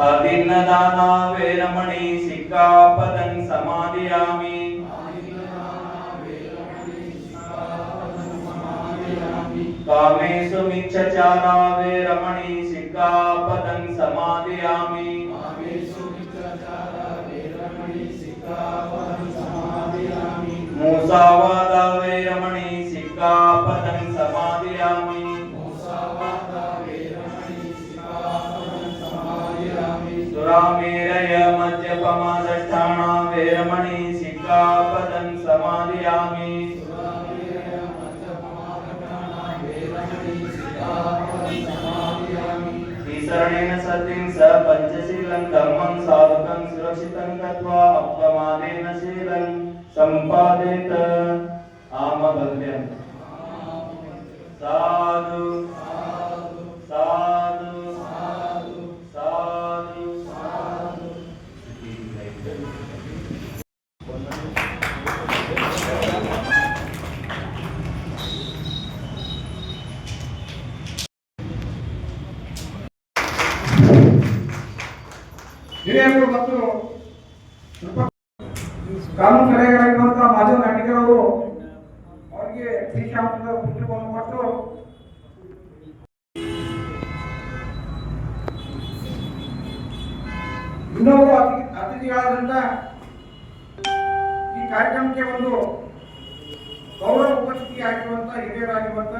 अभिन्नदाना वेरमणि सिक्कापदं समादयामि। कामेषु मिच्छचारा वेरमणि सिक्कापदं समादयामि। मूसावादा वेरमणि सिक्कापदं समादयामि। மாதட்டானாம் வேரமணி சிக்காபதன் சமாதியாமி. ஈஸ்வரனேன சத்திம் ச பஞ்சசீலம் தர்மம் சாதகம் சுரக்ஷிதம் கத்வா அப்ரமாதேன சீலம் சம்பாதேத ஆமபல்யம். ಶ್ರೀಶಾಂತದ ಅತಿಥಿಗಳಾದಂತ ಈ ಕಾರ್ಯಕ್ರಮಕ್ಕೆ ಒಂದು ಗೌರವ ಆಗಿರುವಂತ ಹಿರಿಯರಾಗಿರುವಂತ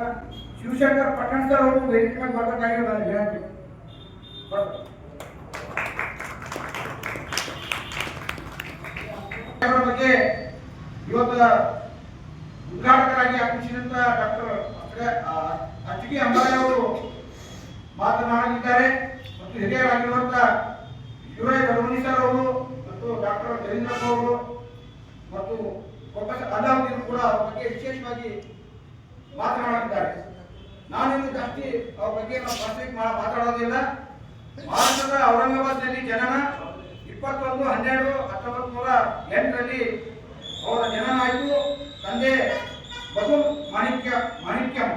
ಶಿವಶಂಕರ್ ಪಟ್ಟಣ ಅವರು ವೇದಿಕೆ ಮೇಲೆ ಬರಬೇಕಾಗಿರೋ ನನ್ನ ವಿನಂತಿ ಬಗ್ಗೆ ಇವತ್ತು ಉದ್ಘಾಟಕರಾಗಿ ಆಗಮಿಸಿದಂತ ಡಾಕ್ಟರ್ ಅಚ್ಚಿಗೆ ಅಂಬಾರಿ ಅವರು ಮಾತನಾಡಲಿದ್ದಾರೆ ಮತ್ತು ಹಿರಿಯರಾಗಿರುವಂತ ಶಿವರಾಯ ಗರ್ವಣಿ ಸರ್ ಅವರು ಮತ್ತು ಡಾಕ್ಟರ್ ಜರೀಂದ್ರಪ್ಪ ಅವರು ಮತ್ತು ಪ್ರೊಫೆಸರ್ ಅಲಾವುದ್ದೀನ್ ಕೂಡ ಅವರ ಬಗ್ಗೆ ವಿಶೇಷವಾಗಿ ಮಾತನಾಡಲಿದ್ದಾರೆ. ನಾನಿಂದು ಜಾಸ್ತಿ ಅವ್ರ ಬಗ್ಗೆ ನಾವು ಮಾತಾಡೋದಿಲ್ಲ. ಭಾರತದ ಔರಂಗಾಬಾದ್ನಲ್ಲಿ ಜನನ ಇಪ್ಪತ್ತೊಂದು, ಹನ್ನೆರಡು, ಹತ್ತೊಂಬತ್ತು ನೂರ ಎಂಟರಲ್ಲಿ ಅವರ ಜನನ ಆಯಿತು ತಂದೆ ಬಸು ಮಾಣಿಕ್ಯ ಮಾಣಿಕ್ಯಂ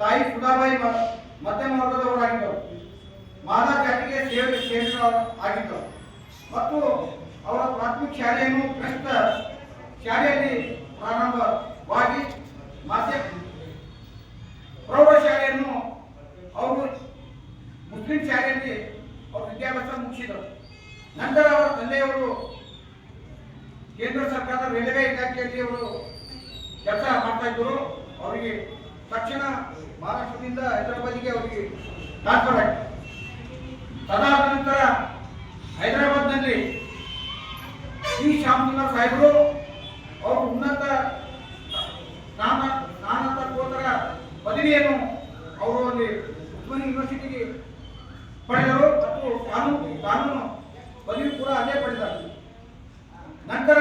ತಾಯಿ ಸುಧಾಬಾಯಿ ಮಧ್ಯಮ ವರ್ಗದವರಾಗಿದ್ದರು ಮಾದಾ ಜಾತಿಗೆ ಸೇವೆ ಸೇರಿದ ಆಗಿದ್ದರು. ಮತ್ತು ಅವರ ಪ್ರಾಥಮಿಕ ಶಾಲೆಯನ್ನು ಕ್ರಿಸ್ತ ಶಾಲೆಯಲ್ಲಿ ಪ್ರಾರಂಭವಾಗಿ ಮಾಧ್ಯಮ ಪ್ರೌಢಶಾಲೆಯನ್ನು ಅವರು ಮುಸ್ಲಿಂ ಶಾಲೆಯಲ್ಲಿ ಅವರು ವಿದ್ಯಾಭ್ಯಾಸ ಮುಗಿಸಿದರು. ನಂತರ ಅವರ ತಂದೆಯವರು ಕೇಂದ್ರ ಸರ್ಕಾರದ ರೈಲ್ವೆ ಇಲಾಖೆಯಲ್ಲಿ ಅವರು ಕೆಲಸ ಮಾಡ್ತಾ ಇದ್ದರು ಅವರಿಗೆ ತಕ್ಷಣ ಮಹಾರಾಷ್ಟ್ರದಿಂದ ಹೈದರಾಬಾದಿಗೆ ಅವರಿಗೆ ಟ್ರಾನ್ಸ್ಫರ್ ಆಯಿತು. ತದಾದ ನಂತರ ಹೈದರಾಬಾದ್ನಲ್ಲಿ ಶ್ರೀ ಶ್ಯಾಮಸುಂದರ್ ಸಾಹೇಬರು ಅವರು ಉನ್ನತ ಸ್ನಾನ ಸ್ನಾನಕೋತ್ತರ ಪದವಿಯನ್ನು ಅವರು ಅಲ್ಲಿ ಉಸ್ಮಾನಿ ಯೂನಿವರ್ಸಿಟಿಗೆ ಪಡೆದರು. ಮತ್ತು ಕಾನೂನು ಕಾನೂನು ಪದವಿ ಕೂಡ ಅದೇ ಪಡೆದರು. ಸ್ಥಾನ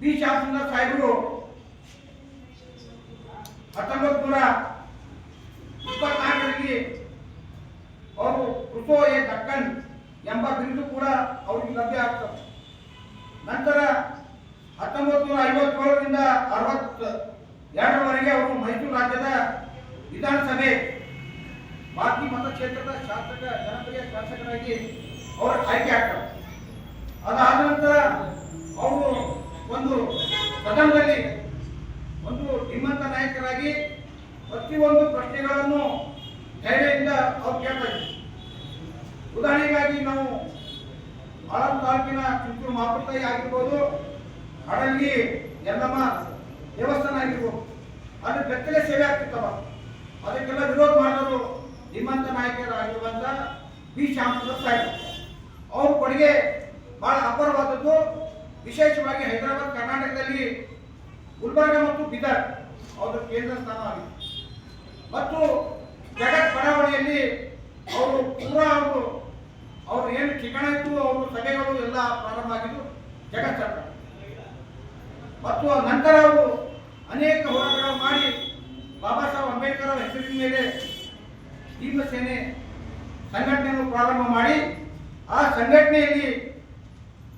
ಬಿ ಶಾಸನ ಸಾಹೇಬರು ಹತ್ತೊಂಬತ್ತು ನೂರ ಇಪ್ಪತ್ನಾಲ್ಕರಲ್ಲಿ ಅವರು ಕುಸೋ ಎ ದಕ್ಕನ್ ಎಂಬ ಬಿರುದು ಕೂಡ ಅವರಿಗೆ ಲಭ್ಯ ಆಗ್ತದೆ. ನಂತರ ಹತ್ತೊಂಬತ್ತು ನೂರ ಐವತ್ತೇಳರಿಂದ ಅರವತ್ತ ಎರಡರವರೆಗೆ ಅವರು ಮೈಸೂರು ರಾಜ್ಯದ ವಿಧಾನಸಭೆ ಬಾಕಿ ಮತಕ್ಷೇತ್ರದ ಶಾಸಕ, ಜನಪ್ರಿಯ ಶಾಸಕರಾಗಿ ಅವರು ಆಯ್ಕೆ ಆಗ್ತಾರೆ ಶ್ರೀಮಂತ ನಾಯಕರಾಗಿರುವಂತ ಬಿ ಶ್ಯಾಮಸುಂದರ್ ಸಾಹೇಬ್ ಅವ್ರ ಕೊಡುಗೆ ಬಹಳ ಅಪಾರವಾದದ್ದು. ವಿಶೇಷವಾಗಿ ಹೈದರಾಬಾದ್, ಕರ್ನಾಟಕದಲ್ಲಿ ಗುಲ್ಬರ್ಗ ಮತ್ತು ಬಿದರ್ ಅವರ ಕೇಂದ್ರ ಸ್ಥಾನ ಆಗಿದೆ. ಮತ್ತು ಜಗತ್ ಬಡಾವಣೆಯಲ್ಲಿ ಅವರು ಪೂರಾ ಅವರು ಅವರು ಏನು ಠಿಕಾಣ ಇತ್ತು, ಅವರು ಸಭೆಗಳು ಎಲ್ಲ ಪ್ರಾರಂಭ ಆಗಿದ್ದು ಜಗತ್ ಸರ್ಕಾರ. ಮತ್ತು ನಂತರ ಅವರು ಅನೇಕ ಹೋರಾಟಗಳು ಮಾಡಿ ಬಾಬಾ ಸಾಹೇಬ್ ಅಂಬೇಡ್ಕರ್ ಅವರ ಹೆಸರಿನ ಮೇಲೆ ಭೀಮಸೇನೆ ಸಂಘಟನೆಯನ್ನು ಪ್ರಾರಂಭ ಮಾಡಿ, ಆ ಸಂಘಟನೆಯಲ್ಲಿ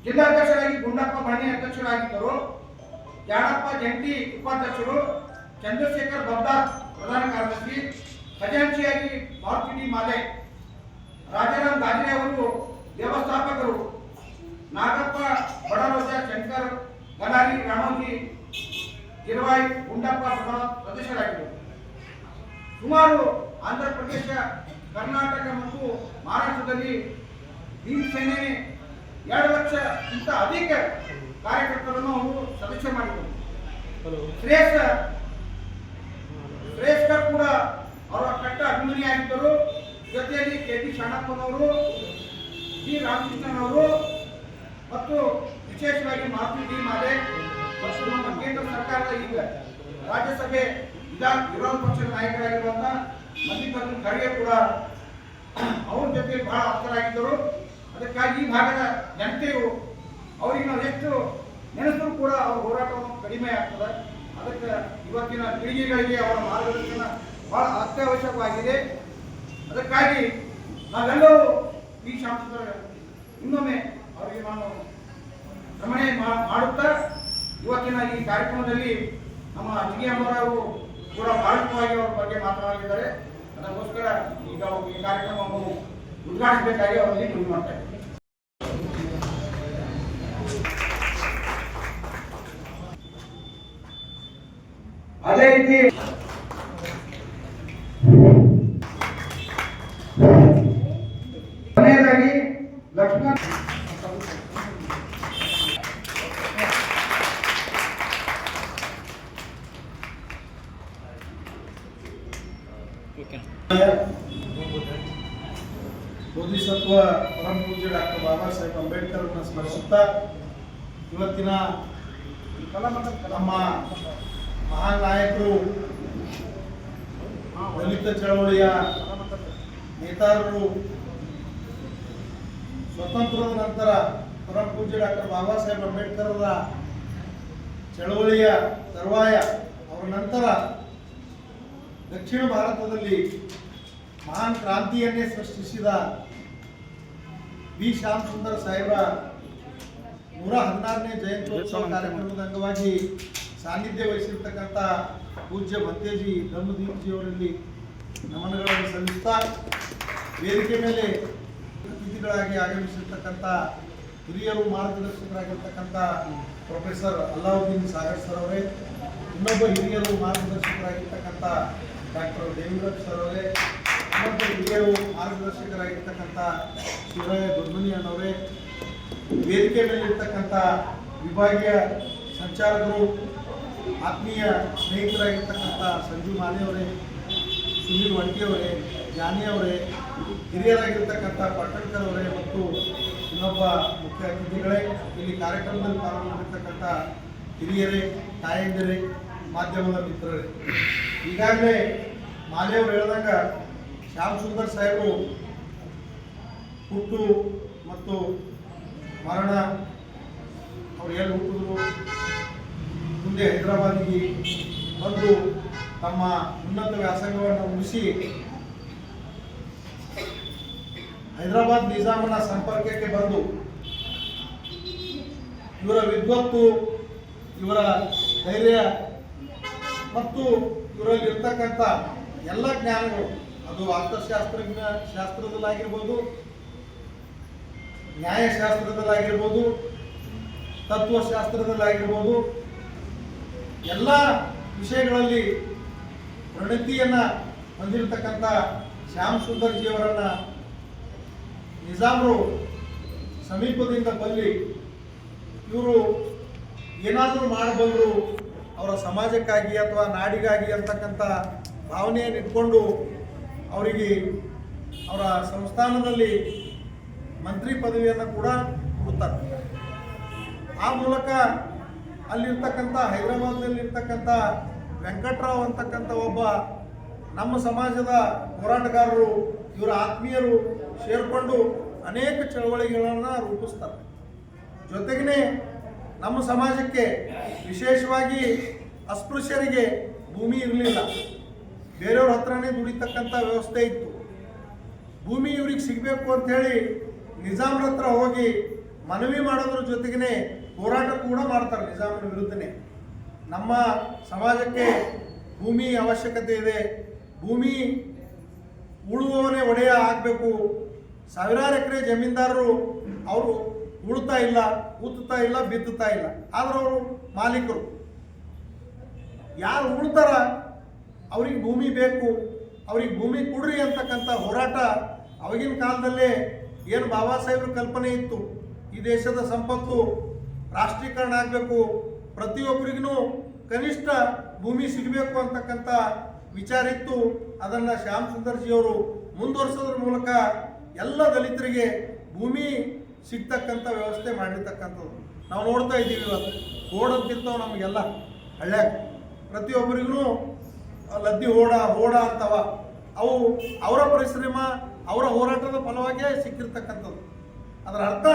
ಜಿಲ್ಲಾಧ್ಯಕ್ಷರಾಗಿ ಗುಂಡಪ್ಪ ಮಣಿ ಅಧ್ಯಕ್ಷರಾಗಿದ್ದರು ಜಾಣಪ್ಪ ಜಂಟಿ ಉಪಾಧ್ಯಕ್ಷರು, ಚಂದ್ರಶೇಖರ್ ಬಬ್ದಾರ್ ಪ್ರಧಾನ ಕಾರ್ಯದರ್ಶಿ, ಖಜಾಂಚಿಯಾಗಿ ಮಾರುತಿ ಮಾಲೆ ರಾಜಾರಾಮ್ ಗಾಜ್ರೆ ಅವರು ವ್ಯವಸ್ಥಾಪಕರು, ನಾಗಪ್ಪ ಬಡರೋಜ ಶಂಕರ್, ಗಲಾರಿ ರಾಮೋಜಿ, ಗಿರವಾಯಿ ಗುಂಡಪ್ಪ ಪ್ರಧಾನ ಸದಸ್ಯರಾಗಿದ್ದರು ಸುಮಾರು ಆಂಧ್ರ ಪ್ರದೇಶ ಕರ್ನಾಟಕ ಮತ್ತು ಮಹಾರಾಷ್ಟ್ರದಲ್ಲಿ ಭೀಮಸೇನೆ ಎರಡು ಲಕ್ಷಕ್ಕಿಂತ ಅಧಿಕ ಕಾರ್ಯಕರ್ತರನ್ನು ಅವರು ಸದಸ್ಯ ಮಾಡಿದರು ಶ್ರೇಷ್ಠ ಶ್ರೇಷ್ಠ ಕೂಡ ಅವರ ಕಟ್ಟ ಅಭಿಮಾನಿಯಾಗಿದ್ದರು ಜೊತೆಯಲ್ಲಿ ಕೆ ಪಿ ಶಾಣಪ್ಪನವರು ಜಿ ರಾಮಕೃಷ್ಣನ್ ಅವರು ಮತ್ತು ವಿಶೇಷವಾಗಿ ಮಾರುತಿ ಡಿ. ಮಾಲೆ ಮತ್ತು ನಮ್ಮ ಕೇಂದ್ರ ಸರ್ಕಾರದ ಈಗ ರಾಜ್ಯಸಭೆ ವಿಧಾನ ವಿರೋಧ ಪಕ್ಷದ ನಾಯಕರಾಗಿರುವಂತ ಮಲ್ಲಿಕಾರ್ಜುನ್ ಖರ್ಗೆ ಕೂಡ ಅವ್ರ ಜೊತೆ ಬಹಳ ಆಪ್ತರಾಗಿದ್ದರು. ಅದಕ್ಕಾಗಿ ಈ ಭಾಗದ ಜನತೆಯು ಅವರಿಗೆ ನಾವು ಎಷ್ಟು ನೆನೆಸಿದ್ರು ಕೂಡ ಅವ್ರ ಹೋರಾಟವನ್ನು ಕಡಿಮೆ ಆಗ್ತದೆ. ಅದಕ್ಕೆ ಇವತ್ತಿನ ಪೀಳಿಗೆಗಳಿಗೆ ಅವರ ಮಾರ್ಗದರ್ಶನ ಬಹಳ ಅತ್ಯವಶ್ಯಕವಾಗಿದೆ. ಅದಕ್ಕಾಗಿ ನಾವೆಲ್ಲರೂ ಈ ಶಾಸಕರ ಇನ್ನೊಮ್ಮೆ ಅವರಿಗೆ ನಾನು ರಮಣೆ ಮಾ- ಮಾಡುತ್ತಾ ಇವತ್ತಿನ ಈ ಕಾರ್ಯಕ್ರಮದಲ್ಲಿ ನಮ್ಮ ಅಜ್ಜಿಗೆ ಅಮ್ಮರವರು ಕೂಡ ಭಾರತವಾಗಿ ಅವರ ಬಗ್ಗೆ ಮಾತನಾಡಿದ್ದಾರೆ. ಅದಕ್ಕೋಸ್ಕರ ಈಗ ಈ ಕಾರ್ಯಕ್ರಮವನ್ನು ಉದ್ಘಾಟಿಸಬೇಕಾಗಿ ಅವರಲ್ಲಿ ಮನವಿ ಮಾಡ್ತಾ ಅದೇ ರೀತಿ ಬೋಧಿಸತ್ವ ಪರಂ ಪೂಜ್ಯ ಡಾಕ್ಟರ್ ಬಾಬಾ ಸಾಹೇಬ್ ಅಂಬೇಡ್ಕರ್ ಅವರನ್ನ ಸ್ಮರಿಸುತ್ತಾ ಇವತ್ತಿನ ನಮ್ಮ ಮಹಾನ್ ನಾಯಕರು ದಲಿತ ಚಳವಳಿಯ ನೇತಾರರು ಸ್ವತಂತ್ರದ ನಂತರ ಪರಂ ಪೂಜ್ಯ ಡಾಕ್ಟರ್ ಬಾಬಾ ಸಾಹೇಬ್ ಅಂಬೇಡ್ಕರ್ ಅವರ ಚಳವಳಿಯ ತರುವಾಯ ಅವರ ನಂತರ ದಕ್ಷಿಣ ಭಾರತದಲ್ಲಿ ಮಹಾನ್ ಕ್ರಾಂತಿಯನ್ನೇ ಸೃಷ್ಟಿಸಿದ ಬಿ ಶ್ಯಾಮ್ ಸುಂದರ್ ಸಾಹೇಬರ ನೂರ ಹದಿನಾರನೇ ಜಯಂತ್ಯೋತ್ಸವ ಕಾರ್ಯಕ್ರಮದ ಅಂಗವಾಗಿ ಸಾನ್ನಿಧ್ಯ ವಹಿಸಿರ್ತಕ್ಕಂಥ ಪೂಜ್ಯ ಭತ್ತೇಜಿ ಧರ್ಮದೀಪ್ಜಿ ಅವರಲ್ಲಿ ನಮನಗಳನ್ನು ಸಲ್ಲಿಸ್ತಾ ವೇದಿಕೆ ಮೇಲೆ ಅತಿಥಿಗಳಾಗಿ ಆಗಮಿಸಿರ್ತಕ್ಕಂಥ ಹಿರಿಯರು ಮಾರ್ಗದರ್ಶಕರಾಗಿರ್ತಕ್ಕಂಥ ಪ್ರೊಫೆಸರ್ ಅಲ್ಲಾವುದ್ದೀನ್ ಸಾಗರ್ ಸರ್ ಅವರೇ ಇನ್ನೊಬ್ಬ ಹಿರಿಯರು ಮಾರ್ಗದರ್ಶಕರಾಗಿರ್ತಕ್ಕಂಥ ಡಾಕ್ಟರ್ ದೇವೇಂದ್ರಪ್ಪ ಸರ್ ಅವರೇ ಮತ್ತು ಹಿರಿಯರು ಮಾರ್ಗದರ್ಶಕರಾಗಿರ್ತಕ್ಕಂಥ ಶಿವರಾಯ ದುರ್ಮನಿ ಅಣ್ಣವರೇ ವೇದಿಕೆ ಮೇಲಿರ್ತಕ್ಕಂಥ ವಿಭಾಗೀಯ ಸಂಚಾಲಕರು, ಆತ್ಮೀಯ ಸ್ನೇಹಿತರಾಗಿರ್ತಕ್ಕಂಥ ಸಂಜು ಮಾನೆಯವರೇ ಸುನೀಲ್ ಅವರೇ, ಜಾನಿ ಅವರೇ, ಹಿರಿಯರಾಗಿರ್ತಕ್ಕಂಥ ಪಟ್ಟಣಕರ್ ಅವರೇ ಮತ್ತು ಇನ್ನೊಬ್ಬ ಮುಖ್ಯ ಅತಿಥಿಗಳೇ, ಇಲ್ಲಿ ಕಾರ್ಯಕ್ರಮದಲ್ಲಿ ಪಾಲ್ಗೊಂಡಿರ್ತಕ್ಕಂಥ ಹಿರಿಯರೇ, ತಾಯಂದಿರೇ, ಮಾಧ್ಯಮದ ಮಿತ್ರರೇ. ಈಗಾಗಲೇ ಮಾಲೆಯವರು ಹೇಳ್ದಂಗ ಶ್ಯಾಮ್ ಸುಂದರ್ ಸಾಹೇಬರು ಹುಟ್ಟು ಮತ್ತು ಮರಣ ಅವ್ರು ಎಲ್ಲಿ ಹುಟ್ಟಿದ್ರು? ಮುಂದೆ ಹೈದರಾಬಾದಿಗೆ ಬಂದು ತಮ್ಮ ಉನ್ನತ ವ್ಯಾಸಂಗವನ್ನು ಮುಗಿಸಿ ಹೈದರಾಬಾದ್ ನಿಜಾಮನ ಸಂಪರ್ಕಕ್ಕೆ ಬಂದು ಇವರ ವಿದ್ವತ್ತು, ಇವರ ಧೈರ್ಯ ಮತ್ತು ಇವರಲ್ಲಿ ಇರ್ತಕ್ಕಂಥ ಎಲ್ಲ ಜ್ಞಾನಗಳು, ಅದು ಅರ್ಥಶಾಸ್ತ್ರಜ್ಞ ಶಾಸ್ತ್ರದಲ್ಲಾಗಿರ್ಬೋದು, ನ್ಯಾಯಶಾಸ್ತ್ರದಲ್ಲಾಗಿರ್ಬೋದು, ತತ್ವಶಾಸ್ತ್ರದಲ್ಲಾಗಿರ್ಬೋದು, ಎಲ್ಲ ವಿಷಯಗಳಲ್ಲಿ ಪ್ರಣತಿಯನ್ನ ಹೊಂದಿರತಕ್ಕಂಥ ಶ್ಯಾಮ್ ಸುಂದರ್ಜಿಯವರನ್ನ ನಿಜಾಮರು ಸಮೀಪದಿಂದ ಬಲ್ಲಿ ಇವರು ಏನಾದರೂ ಮಾಡಬಲ್ಲರು ಅವರ ಸಮಾಜಕ್ಕಾಗಿ ಅಥವಾ ನಾಡಿಗಾಗಿ ಅಂತಕ್ಕಂಥ ಭಾವನೆಯನ್ನು ಇಟ್ಕೊಂಡು ಅವರಿಗೆ ಅವರ ಸಂಸ್ಥಾನದಲ್ಲಿ ಮಂತ್ರಿ ಪದವಿಯನ್ನು ಕೂಡ ಕೊಡ್ತಾರೆ ಆ ಮೂಲಕ ಅಲ್ಲಿರ್ತಕ್ಕಂಥ ಹೈದರಾಬಾದ್ನಲ್ಲಿರ್ತಕ್ಕಂಥ ವೆಂಕಟರಾವ್ ಅಂತಕ್ಕಂಥ ಒಬ್ಬ ನಮ್ಮ ಸಮಾಜದ ಹೋರಾಟಗಾರರು, ಇವರ ಆತ್ಮೀಯರು ಸೇರಿಕೊಂಡು ಅನೇಕ ಚಳವಳಿಗಳನ್ನು ರೂಪಿಸ್ತಾರೆ. ಜೊತೆಗೇ ನಮ್ಮ ಸಮಾಜಕ್ಕೆ ವಿಶೇಷವಾಗಿ ಅಸ್ಪೃಶ್ಯರಿಗೆ ಭೂಮಿ ಇರಲಿಲ್ಲ. ಬೇರೆಯವ್ರ ಹತ್ರನೇ ದುಡಿತಕ್ಕಂಥ ವ್ಯವಸ್ಥೆ ಇತ್ತು. ಭೂಮಿ ಇವ್ರಿಗೆ ಸಿಗಬೇಕು ಅಂತೇಳಿ ನಿಜಾಮ್ರ ಹತ್ರ ಹೋಗಿ ಮನವಿ ಮಾಡೋದ್ರ ಜೊತೆಗೇ ಹೋರಾಟ ಕೂಡ ಮಾಡ್ತಾರೆ ನಿಜಾಮನ ವಿರುದ್ಧನೇ. ನಮ್ಮ ಸಮಾಜಕ್ಕೆ ಭೂಮಿ ಅವಶ್ಯಕತೆ ಇದೆ. ಭೂಮಿ ಉಳುವವನೇ ಒಡೆಯ ಆಗಬೇಕು. ಸಾವಿರಾರು ಎಕರೆ ಜಮೀನ್ದಾರರು ಅವರು ಉಳ್ತಾ ಇಲ್ಲ ಉತ್ತುತ್ತಾ ಇಲ್ಲ, ಬಿತ್ತುತ್ತಾ ಇಲ್ಲ. ಆದರೂ ಅವರು ಮಾಲೀಕರು. ಯಾರು ಉಳ್ತಾರ ಅವ್ರಿಗೆ ಭೂಮಿ ಬೇಕು, ಅವ್ರಿಗೆ ಭೂಮಿ ಕೊಡ್ರಿ ಅಂತಕ್ಕಂಥ ಹೋರಾಟ ಅವಾಗಿನ ಕಾಲದಲ್ಲೇ ಏನು ಬಾಬಾ ಸಾಹೇಬ್ರ ಕಲ್ಪನೆ ಇತ್ತು. ಈ ದೇಶದ ಸಂಪತ್ತು ರಾಷ್ಟ್ರೀಕರಣ ಆಗಬೇಕು, ಪ್ರತಿಯೊಬ್ಬರಿಗೂ ಕನಿಷ್ಠ ಭೂಮಿ ಸಿಗಬೇಕು ಅಂತಕ್ಕಂಥ ವಿಚಾರ ಇತ್ತು. ಅದನ್ನು ಶ್ಯಾಮ್ ಸುಂದರ್ಜಿಯವರು ಮುಂದುವರಿಸೋದ್ರ ಮೂಲಕ ಎಲ್ಲ ದಲಿತರಿಗೆ ಭೂಮಿ ಸಿಗ್ತಕ್ಕಂಥ ವ್ಯವಸ್ಥೆ ಮಾಡಿರ್ತಕ್ಕಂಥದ್ದು. ನಾವು ನೋಡ್ತಾ ಇದ್ದೀವಿ ಇವತ್ತು. ಓಡೋದಕ್ಕಿಂತ ನಮಗೆಲ್ಲ. ಹಳ್ಳ್ಯಾಗ. ಪ್ರತಿಯೊಬ್ಬರಿಗೂ ಲದ್ದಿ ಓಡ ಓಡ ಅಂತವ. ಅವು ಅವರ ಪರಿಶ್ರಮ, ಅವರ ಹೋರಾಟದ ಫಲವಾಗಿಯೇ ಸಿಕ್ಕಿರ್ತಕ್ಕಂಥದ್ದು. ಅದರ ಅರ್ಥ,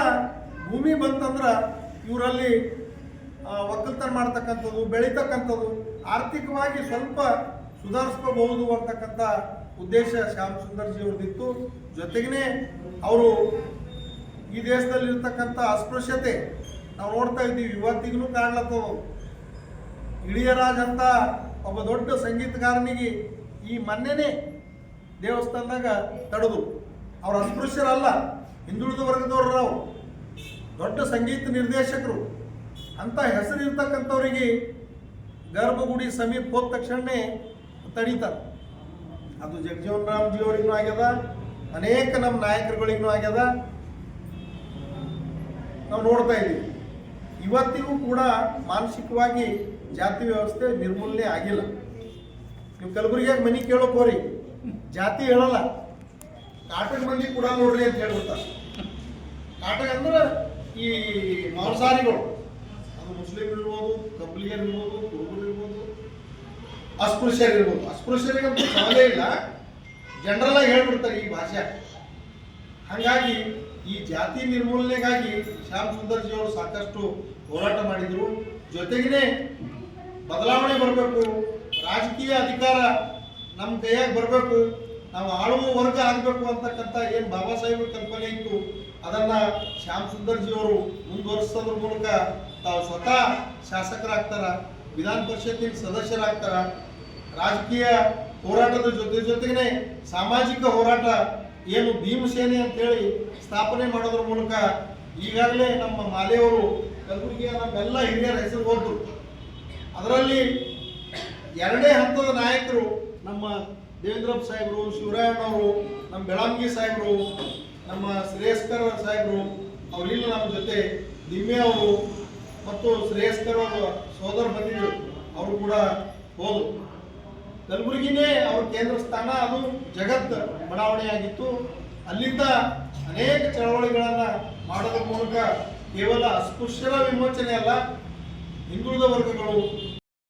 ಭೂಮಿ ಬಂತಂದ್ರೆ ಇವರಲ್ಲಿ ಒಕ್ಕಲ್ತನ ಮಾಡ್ತಕ್ಕಂಥದ್ದು, ಬೆಳೀತಕ್ಕಂಥದ್ದು, ಆರ್ಥಿಕವಾಗಿ ಸ್ವಲ್ಪ ಸುಧಾರಿಸ್ಕೋಬಹುದು ಅಂತಕ್ಕಂಥ ಉದ್ದೇಶ ಶ್ಯಾಮ್ ಸುಂದರ್ಜಿ ಅವ್ರದ್ದಿತ್ತು ಜೊತೆಗೇ ಅವರು ಈ ದೇಶದಲ್ಲಿರ್ತಕ್ಕಂಥ ಅಸ್ಪೃಶ್ಯತೆ, ನಾವು ನೋಡ್ತಾ ಇದ್ದೀವಿ ಇವತ್ತಿಗೂ ಕಾಣ್ಲತ್ತವು ಇಳಿಯರಾಜ್ ಅಂತ ಒಬ್ಬ ದೊಡ್ಡ ಸಂಗೀತಗಾರನಿಗೆ ಈ ಮೊನ್ನೆನೇ ದೇವಸ್ಥಾನದಾಗ ತಡೆದು. ಅವ್ರು ಅಸ್ಪೃಶ್ಯರಲ್ಲ ಹಿಂದುಳಿದ ವರ್ಗದವರು ನಾವು ದೊಡ್ಡ ಸಂಗೀತ ನಿರ್ದೇಶಕರು. ಅಂತ ಹೆಸರು ಇರ್ತಕ್ಕಂಥವ್ರಿಗೆ ಗರ್ಭಗುಡಿ ಸಮೀಪ ಹೋದ ತಕ್ಷಣನೇ ತಡೀತಾರೆ. ಅದು ಜಗಜೀವನ್ ರಾಮ್ಜಿ ಅವರಿಗೂ ಆಗ್ಯದ, ಅನೇಕ ನಮ್ಮ ನಾಯಕರುಗಳಿಗೂ ಆಗ್ಯದ. ನಾವು ನೋಡ್ತಾ ಇದ್ದೀವಿ. ಇವತ್ತಿಗೂ ಕೂಡ ಮಾನಸಿಕವಾಗಿ ಜಾತಿ ವ್ಯವಸ್ಥೆ ನಿರ್ಮೂಲನೆ ಆಗಿಲ್ಲ. ನೀವು ಕಲಬುರಗಿಯಾಗ ಮನೆ ಕೇಳೋಕೆ ಹೋರಿ ಜಾತಿ ಹೇಳಲ್ಲ. ಕಾಟಕ ಮಂದಿ ಕೂಡ ನೋಡ್ರಿ ಅಂತ ಹೇಳ್ಬಿಡ್ತಾರೆ. ಕಾಟಕ ಅಂದ್ರೆ ಈ ಮಾಂಸಾರಿಗಳು ಅದು ಮುಸ್ಲಿಂ ಇರ್ಬೋದು ಕಬ್ಲಿಯರ್ ಇರ್ಬೋದು, ಕುರುಬರು ಇರ್ಬೋದು, ಅಸ್ಪೃಶ್ಯರು ಇರ್ಬೋದು. ಅಸ್ಪೃಶ್ಯರಿಗಂತೂ ಸವಾಲೇ ಇಲ್ಲ. ಜನರಲ್ ಆಗಿ ಹೇಳ್ಬಿಡ್ತಾರೆ ಈ ಭಾಷೆ. ಹಾಗಾಗಿ ಈ ಜಾತಿ ನಿರ್ಮೂಲನೆಗಾಗಿ ಶ್ಯಾಮ್ ಸುಂದರ್ಜಿ ಅವರು ಸಾಕಷ್ಟು ಹೋರಾಟ ಮಾಡಿದ್ರು. ಜೊತೆಗೇ ಬದಲಾವಣೆ ಬರಬೇಕು. ರಾಜಕೀಯ ಅಧಿಕಾರ ನಮ್ಮ ಕೈಯಾಗಿ ಬರಬೇಕು. ನಾವು ಆಳುವ ವರ್ಗ ಆಗಬೇಕು ಅಂತಕ್ಕಂಥ ಏನು ಬಾಬಾ ಸಾಹೇಬ್ರ ಕಲ್ಪನೆ ಇತ್ತು, ಅದನ್ನು ಶ್ಯಾಮ್ ಸುಂದರ್ಜಿ ಅವರು ಮುಂದುವರಿಸೋದ್ರ ಮೂಲಕ ತಾವು ಸ್ವತಃ ಶಾಸಕರಾಗ್ತಾರ, ವಿಧಾನ ಪರಿಷತ್ತಿನ ಸದಸ್ಯರಾಗ್ತಾರ. ರಾಜಕೀಯ ಹೋರಾಟದ ಜೊತೆ ಜೊತೆಗೇ ಸಾಮಾಜಿಕ ಹೋರಾಟ, ಏನು ಭೀಮಸೇನೆ ಅಂತೇಳಿ ಸ್ಥಾಪನೆ ಮಾಡೋದ್ರ ಮೂಲಕ ಈಗಾಗಲೇ ನಮ್ಮ ಮಾಲೆಯವರು ಕಲಬುರಗಿಯ ನಮ್ಮೆಲ್ಲ ಹಿರಿಯರ ಹೆಸರು ಹೋದ್ರು. ಅದರಲ್ಲಿ ಎರಡೇ ಹಂತದ ನಾಯಕರು ನಮ್ಮ ದೇವೇಂದ್ರಪ್ಪ ಸಾಹೇಬರು, ಶಿವರಾಯಣ್ಣವರು, ನಮ್ಮ ಬೆಳಂಗಿ ಸಾಹೇಬರು, ನಮ್ಮ ಶ್ರೇಯಸ್ಕರ್ ಸಾಹೇಬರು, ಅವರಿಲ್ಲ ನಮ್ಮ ಜೊತೆ ದಿಮ್ಮೆ ಅವರು ಮತ್ತು ಶ್ರೇಯಸ್ಕರ್ ಅವರ ಸೋದರ ಬಂದಿದ್ದರು ಅವರು ಕೂಡ ಹೋದರು. ಕಲಬುರಗಿನೇ ಅವ್ರ ಕೇಂದ್ರ ಸ್ಥಾನ, ಅದು ಜಗತ್ ಬಡಾವಣೆಯಾಗಿತ್ತು. ಅಲ್ಲಿಂದ ಅನೇಕ ಚಳವಳಿಗಳನ್ನು ಮಾಡೋದ್ರ ಮೂಲಕ ಕೇವಲ ಅಸ್ಪೃಶ್ಯರ ವಿಮೋಚನೆ ಅಲ್ಲ, ಹಿಂದುಳಿದ ವರ್ಗಗಳು